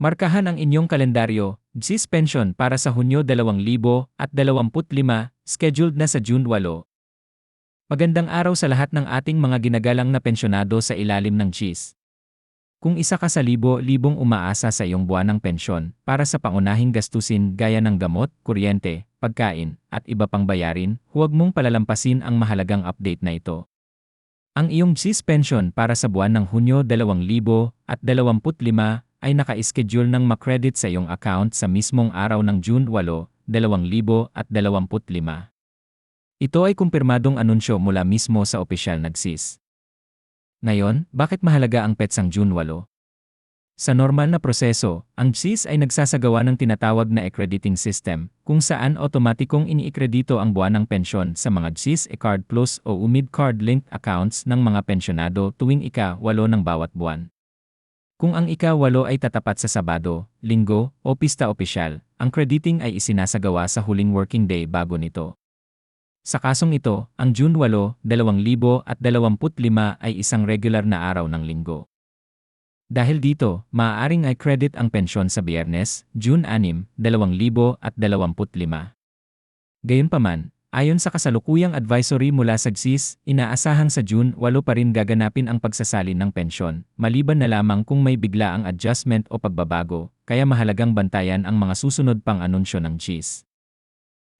Markahan ang inyong kalendaryo, GSIS Pension para sa Hunyo 2025, scheduled na sa June 8. Magandang araw sa lahat ng ating mga ginagalang na pensyonado sa ilalim ng GSIS. Kung isa ka sa libo-libong umaasa sa iyong buwanang pensyon para sa pangunahing gastusin gaya ng gamot, kuryente, pagkain, at iba pang bayarin, huwag mong palalampasin ang mahalagang update na ito. Ang iyong GSIS pension para sa buwan ng Hunyo 2025 ay naka-schedule ng makredit sa iyong account sa mismong araw ng June 8, 2025. Ito ay kumpirmadong anunsyo mula mismo sa opisyal nagsis. Ngayon, bakit mahalaga ang petsang June 8? Sa normal na proseso, ang GSIS ay nagsasagawa ng tinatawag na accrediting system, kung saan otomatikong iniikredito ang buwanang pensyon sa mga GSIS e-Card Plus o UMID Card-linked accounts ng mga pensyonado tuwing ika-8 ng bawat buwan. Kung ang ika-8 ay tatapat sa Sabado, Linggo, o pista opisyal, ang crediting ay isinasagawa sa huling working day bago nito. Sa kasong ito, ang June 8, 2025 ay isang regular na araw ng linggo. Dahil dito, maaaring ay credit ang pensyon sa biyernes, June 6, 2025. Gayunpaman, Ayon sa kasalukuyang advisory mula sa GSIS, inaasahang sa June 8 pa rin gaganapin ang pagsasalin ng pensyon, maliban na lamang kung may bigla ang adjustment o pagbabago, kaya mahalagang bantayan ang mga susunod pang anunsyo ng GSIS.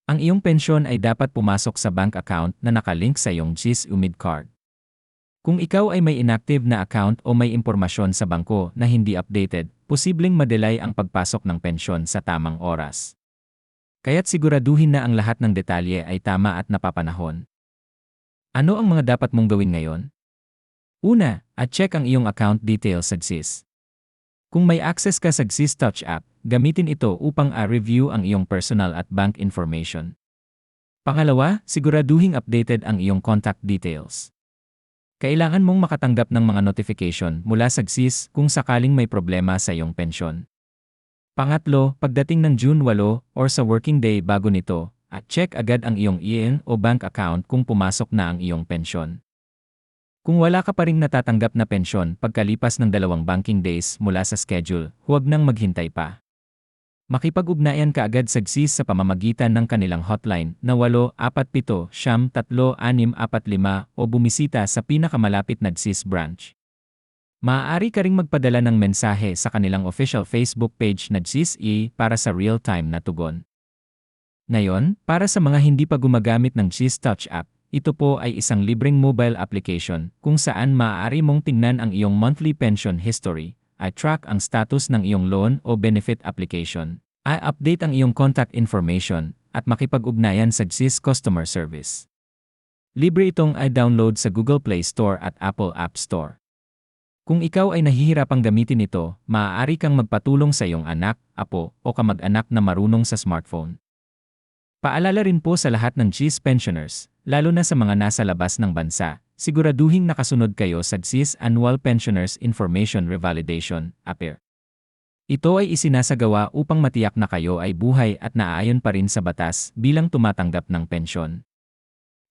Ang iyong pensyon ay dapat pumasok sa bank account na nakalink sa iyong GSIS UMID card. Kung ikaw ay may inactive na account o may impormasyon sa bangko na hindi updated, posibleng madelay ang pagpasok ng pensyon sa tamang oras. Kaya't siguraduhin na ang lahat ng detalye ay tama at napapanahon. Ano ang mga dapat mong gawin ngayon? Una, at check ang iyong account details sa GSIS. Kung may access ka sa GSIS Touch app, gamitin ito upang a-review ang iyong personal at bank information. Pangalawa, siguraduhing updated ang iyong contact details. Kailangan mong makatanggap ng mga notification mula sa GSIS kung sakaling may problema sa iyong pensyon. Pangatlo, pagdating ng June 8 or sa working day bago nito, at check agad ang iyong IN o bank account kung pumasok na ang iyong pensyon. Kung wala ka pa ring natatanggap na pensyon pagkalipas ng dalawang banking days mula sa schedule, huwag nang maghintay pa. Makipag-ugnayan ka agad sa GSIS sa pamamagitan ng kanilang hotline na 847 3645 o bumisita sa pinakamalapit na GSIS branch. Maaari ka ring magpadala ng mensahe sa kanilang official Facebook page na GSE para sa real-time na tugon. Ngayon, para sa mga hindi pa gumagamit ng GS Touch app, ito po ay isang libreng mobile application kung saan maaari mong tingnan ang iyong monthly pension history, ay track ang status ng iyong loan o benefit application, ay update ang iyong contact information, at makipag-ugnayan sa GSIS Customer Service. Libre itong i-download sa Google Play Store at Apple App Store. Kung ikaw ay nahihirapang gamitin ito, maaari kang magpatulong sa iyong anak, apo, o kamag-anak na marunong sa smartphone. Paalala rin po sa lahat ng GSIS pensioners, lalo na sa mga nasa labas ng bansa, siguraduhing nakasunod kayo sa GSIS Annual Pensioners Information Revalidation, APIR. Ito ay isinasagawa upang matiyak na kayo ay buhay at naaayon pa rin sa batas bilang tumatanggap ng pensyon.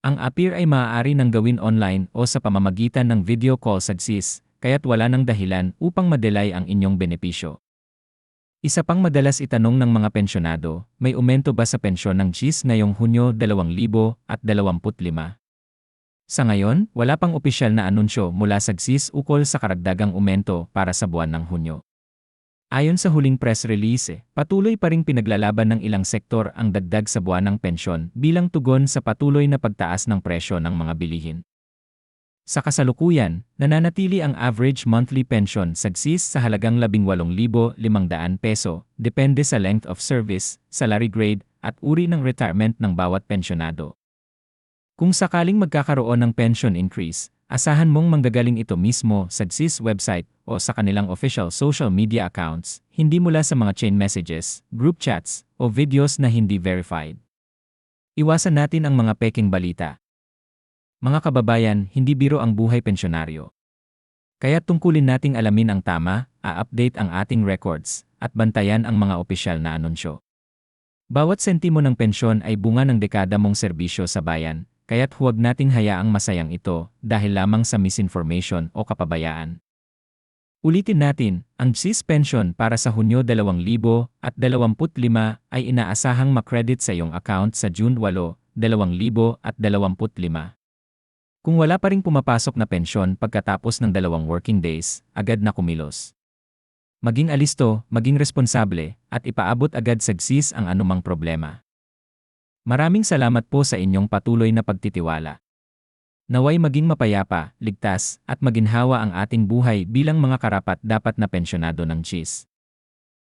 Ang APIR ay maaari nang gawin online o sa pamamagitan ng video call sa GSIS, kaya't wala nang dahilan upang madelay ang inyong benepisyo. Isa pang madalas itanong ng mga pensyonado, may umento ba sa pensyon ng GIS ngayong Hunyo 2025? Sa ngayon, wala pang opisyal na anunsyo mula sa GIS ukol sa karagdagang umento para sa buwan ng Hunyo. Ayon sa huling press release, patuloy pa ring pinaglalaban ng ilang sektor ang dagdag sa buwan ng pensyon bilang tugon sa patuloy na pagtaas ng presyo ng mga bilihin. Sa kasalukuyan, nananatili ang average monthly pension sa GSIS sa halagang 18,500 peso, depende sa length of service, salary grade, at uri ng retirement ng bawat pensyonado. Kung sakaling magkakaroon ng pension increase, asahan mong manggagaling ito mismo sa GSIS website o sa kanilang official social media accounts, hindi mula sa mga chain messages, group chats, o videos na hindi verified. Iwasan natin ang mga peking balita. Mga kababayan, hindi biro ang buhay pensyonaryo. Kaya tungkulin nating alamin ang tama, a-update ang ating records, at bantayan ang mga opisyal na anunsyo. Bawat sentimo ng pensyon ay bunga ng dekada mong serbisyo sa bayan, kaya't huwag nating hayaang masayang ito dahil lamang sa misinformation o kapabayaan. Ulitin natin, ang GSIS pension para sa Hunyo 2025 ay inaasahang makredit sa iyong account sa June 8, 2025. Kung wala pa ring pumapasok na pensyon pagkatapos ng dalawang working days, agad na kumilos. Maging alisto, maging responsable, at ipaabot agad sa GSIS ang anumang problema. Maraming salamat po sa inyong patuloy na pagtitiwala. Naway maging mapayapa, ligtas, at maginhawa ang ating buhay bilang mga karapat dapat na pensyonado ng GIS.